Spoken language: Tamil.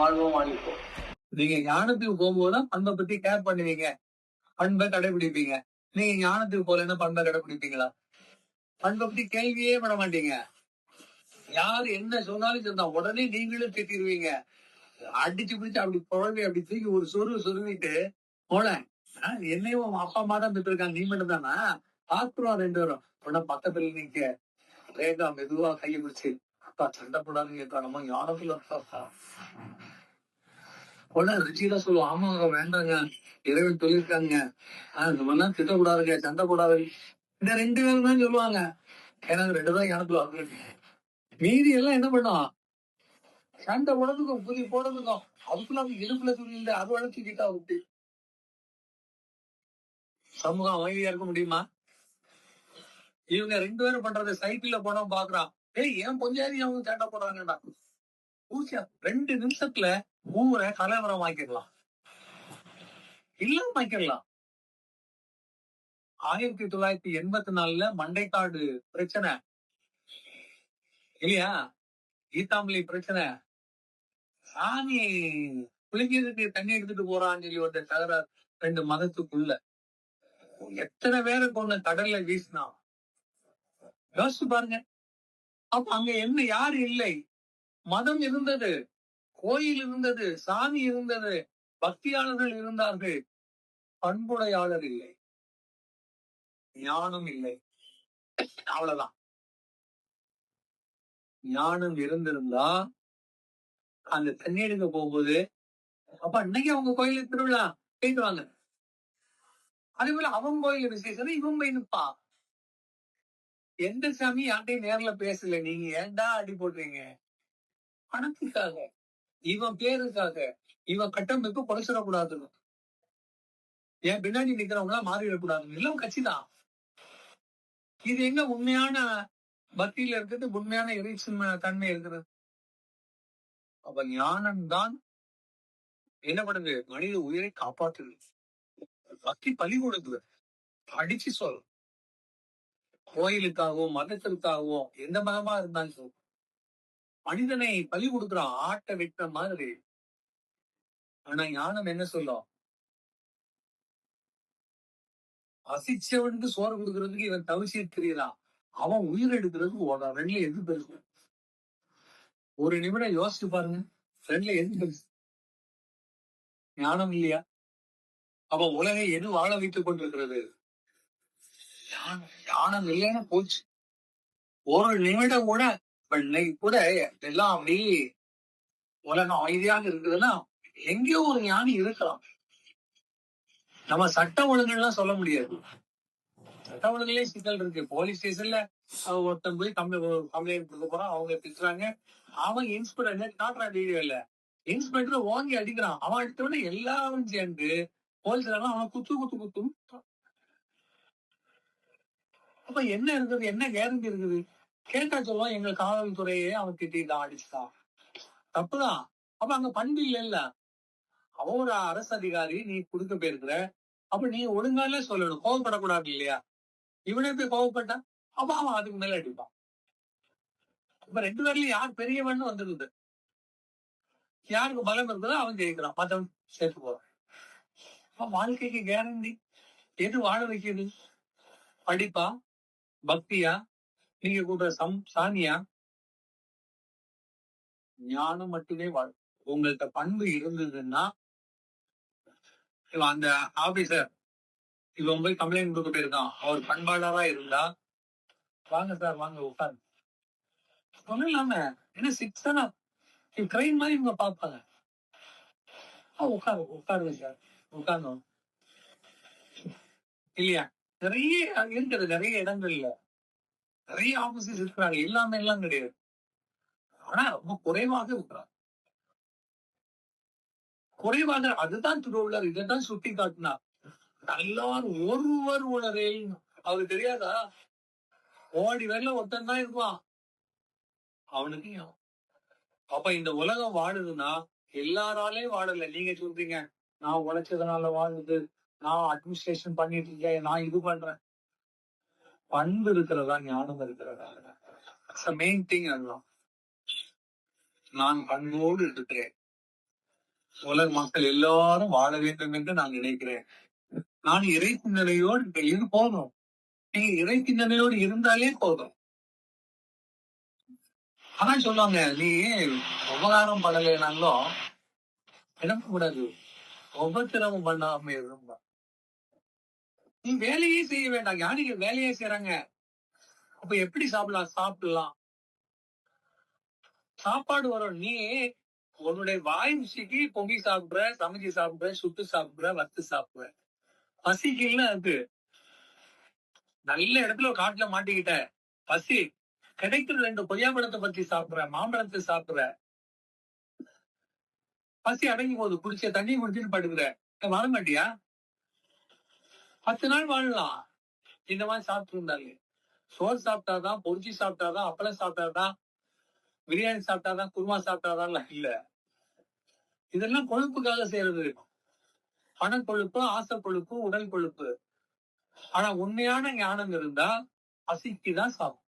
வாழ்வோம் வாழ்விப்போம் நீங்க ஞானத்துக்கு போகும்போது பண்பை பத்தி கேர் பண்ணுவீங்க. பண்பை கடைபிடிப்பீங்க. நீங்க ஞானத்துக்கு போலன்னா பண்பை கடைபிடிப்பீங்களா? பண்பை பத்தி கேள்வியே பண்ண மாட்டீங்க. யாரு என்ன சொன்னாலும் சொன்னா உடனே நீங்களும் திட்டிடுவீங்க அடிச்சு பிடிச்சு அப்படி குழந்தை அப்படி தூக்கி ஒரு சொரு சொருவிட்டு போல என்னையும் உன் அப்பா அம்மா தான் பெற்றிருக்காங்க நீ மட்டும் தானா? பாத்துருவோம் ரெண்டு பேரும். உடனே பக்கத்துல நீங்க ரேகா மெதுவா கையை பிடிச்சு அப்பா சண்டை போடாதுன்னு அக்கா, யாரும் ஞானத்துல உடனே ருச்சிதான் சொல்லுவோம் ஆமாங்க வேண்டாங்க. இறைவன் சொல்லியிருக்காங்க. ஆஹ் இந்த மாதிரிலாம் திட்டக்கூடாதுங்க சண்டை போடாது இந்த ரெண்டு பேரும் தான் சொல்லுவாங்க. ஏன்னா ரெண்டு தான் எனக்கு வந்து மீதி எல்லாம் என்ன பண்ணும் சண்டை போடுறதுக்கும் புதி போடுறதுக்கும் அதுக்குள்ள அவங்க இடுப்புல துணி இல்லை அது வளர்த்துக்கிட்டா விட்டு. சமூகம் அமைதியா இருக்க முடியுமா? இவங்க ரெண்டு பேரும் பண்றது சைக்கிள்ல போனா பாக்குறான். ஏய் ஏன் பொஞ்சாதி அவங்க சேட்டை போடுறாங்கடா ஊசியா ரெண்டு நிமிஷத்துல ஊரை கலவரம் ஆக்கிடலாம் இல்லாம ஆக்கிடலாம் ஆயிரத்தி தொள்ளாயிரத்தி எண்பத்தி நாலுல மண்டைக்காடு பிரச்சனை. இல்லையா? கீதாம்பலி பிரச்சனை. சாமி குளிக்கிறதுக்கு தண்ணி எடுத்துட்டு போறான்னு சொல்லி ஒரு தகராறு ரெண்டு மதத்துக்குள்ள. எத்தனை பேரை கொண்டு கடல்ல வீசினா யோசிச்சு பாருங்க. அப்ப அங்க என்ன யாரு இல்லை? மதம் இருந்தது கோயில் இருந்தது சாமி இருந்தது பக்தியாளர்கள் இருந்தார்கள். பண்புடையாளர் இல்லை. ஞானம் இல்லை. அவ்வளவுதான். ஞானம் இருந்திருந்தா அந்த தண்ணி எடுக்க போகும்போது அப்ப அன்னைக்கு அவங்க கோயிலுக்கு திருவிழா போயிட்டு வாங்க. அதே போல அவன் கோயில் விசேஷம் இவன் போய் நிப்பா எந்த சாமி யார்ட்டையும் நேர்ல பேசல? நீங்க ஏன்டா அடி போடுறீங்க? பணத்துக்காக. இவன் பேருக்காக. இவன் கட்டமைப்பு குறைச்சிடக்கூடாதுன்னு ஏன் பின்னாடி நிக்கிறவங்களா எல்லாம் மாறிடக்கூடாதுன்னு. எல்லாம் கட்சிதான். இது எங்க உண்மையான பக்தியில இருக்கிறது உண்மையான இறைச்சின் தன்மை இருக்கிறது? அப்ப ஞானம் தான் என்ன பண்ணுது? மனித உயிரை காப்பாற்றுது பக்தி பலி கொடுக்குது. அடிச்சு சொல். கோயிலுக்காகவும் மதத்திற்காகவும் எந்த மதமா இருந்தாலும் மனிதனை பலி கொடுக்குறான் ஆட்டை வெட்ட மாதிரி. ஆனா ஞானம் என்ன சொல்லும்? அசிச்சவனுக்கு சோறு கொடுக்கறதுக்கு இவன் தவிசிய தெரியலாம் அவன் உயிர் எடுக்கிறதுக்கு ஓடுறான் ரெண்டுல எது பெருசு? ஒரு நிமிடம் யோசிச்சு பாருங்க. ரெண்டுல எது பெருசு? ஞானம் இல்லையா? அவன் உலகை எது வாழ வைத்துக் கொண்டிருக்கிறது? ஞானம் ஞானம் இல்லைன்னு போச்சு. ஒரு நிமிடம் கூட இன்னைக்கு கூட எல்லாம் அப்படி உலகம் அமைதியாக இருக்குதுன்னா எங்கேயோ ஒரு ஞானி இருக்கலாம். நம்ம சட்ட ஒழுங்குலாம் சொல்ல முடியாது. சட்ட ஒழுங்குலயே சிக்கல் இருக்கு. போலீஸ் ஸ்டேஷன்ல ஒருத்தன் போய் கம்ப்ளைண்ட் கம்ப்ளைண்ட் கொடுக்க போறான் அவங்க திட்டுறாங்க. அவன் இன்ஸ்பெக்டர் காட்டுறான் வீடியோல? இன்ஸ்பெக்டர் ஓங்கி அடிக்கிறான். அவன் அடித்தவொடனே எல்லாரும் சேர்ந்து போலீஸ்காரன் அவன் குத்து குத்து குத்தும் அப்ப என்ன இருக்குது? என்ன கேரண்டி இருக்குது? கேட்டா சொல்லுவான் எங்க காவல்துறையே அவன் திட்டிதான் அடிச்சுட்டான் தப்புதான் அப்ப அங்க பண்பு இல்லைல்ல. அவன் ஒரு அரசு அதிகாரி நீ கொடுக்க போயிருக்கிற. அப்ப நீ ஒழுங்காலே சொல்லணும். கோவப்படக்கூடாது இல்லையா? இவனே போய் கோவப்பட்டா அப்ப அவன் அதுக்கு மேல அடிப்பான். இப்ப ரெண்டு பேர்லயும் யார் பெரியவன் வந்துருது. யாருக்கு பலம் இருக்குதோ அவன் ஜெயிக்கிறான். மத்தவன் சேர்த்து போறான். அப்ப வாழ்க்கைக்கு கேரண்டி எது வாழ வைக்கிறது படிப்பா? பக்தியா? நீங்க கூட சம் சாமியா ஞானம் மட்டுமே வாழ் உங்கள்கிட்ட பண்பு இருந்ததுன்னா அந்த ஆபீசர் இவன் போய் கம்ப்ளைண்ட் கொடுக்க போயிருக்கான். அவர் பண்பாளரா இருந்தா வாங்க சார் வாங்க உட்காரு ஒண்ணும் இல்லாம என்ன சிக்ஸனா ட்ரெயின் மாதிரி இவங்க பார்ப்பாங்க. உட்காரு உட்காருங்க சார் உட்காரணும் இல்லையா? நிறைய இருக்குது நிறைய இடங்கள்ல நிறைய ஆபீசஸ் இருக்கிறாங்க. எல்லாமே எல்லாம் கிடையாது. ஆனா ரொம்ப குறைவாக இருக்கிறாங்க. குறைவாக அதுதான் திருவள்ளுவர். இதைத்தான் சுட்டி காட்டினார். நல்லார் ஒருவர் உணரேல் அவருக்கு தெரியாதா? ஓடி வரல ஒருத்தன் தான் இருப்பான். அவனுக்கு அப்ப இந்த உலகம் வாழுதுன்னா எல்லாராலையும் வாழல. நீங்க சொல்றீங்க நான் உழைச்சதுனால வாழுது. நான் அட்மினிஸ்ட்ரேஷன் பண்ணிட்டு இருக்கேன் நான் இது பண்றேன். பண்பு இருக்கிறதா ஞானம் இருக்கிறதா? மெயின் திங் அதுதான். நான் பண்போடு இருக்கிறேன். உலக மக்கள் எல்லாரும் வாழ வேண்டும் என்று நான் நினைக்கிறேன். நான் இறை சிந்தனையோடு இது போதும். நீங்க இறை சிந்தனையோடு இருந்தாலே போதும். ஆனா சொல்லுவாங்க நீ உபகாரம் பண்ணலைனாலும் என்ன கூடாது. உபத்திரவம் பண்ணாம இருந்தா நீ வேலையே செய்ய வேண்டாம். ஞானிகள் வேலையே செய்யறாங்க அப்ப எப்படி சாப்பிடலாம்? சாப்பிடலாம். சாப்பாடு வரும். நீ உன்னுடைய வாய் ருசிக்கு பொங்கி சாப்பிடுற சமைச்சு சாப்பிடுற சுட்டு சாப்பிடுற வத்து சாப்பிடுற. பசிக்குன்னு அது. நல்ல இடத்துல காட்டுல மாட்டிக்கிட்ட. பசி. கிடைக்கிற ரெண்டு கொய்யா பழத்தை பத்தி சாப்பிடுற மாம்பழத்தை சாப்பிடுற. பசி அடங்கி போகுது குடிச்ச தண்ணி குடிச்சுன்னு படுக்கிற. வர மாட்டியா? பத்து நாள் வாழலாம். இந்த மாதிரி சாப்பிட்டு இருந்தாங்க சோறு சாப்பிட்டாதான் பொரிச்சி சாப்பிட்டாதான் அப்பளம் சாப்பிட்டாதான் பிரியாணி சாப்பிட்டாதான் குருமா சாப்பிட்டாதான் இல்ல. இதெல்லாம் கொழுப்புக்காக செய்யறது. பணக்கொழுப்பு ஆசை கொழுப்பு உடல் கொழுப்பு. ஆனா உண்மையான ஞானம் இருந்தா பசிக்குதான் சாப்பிடும்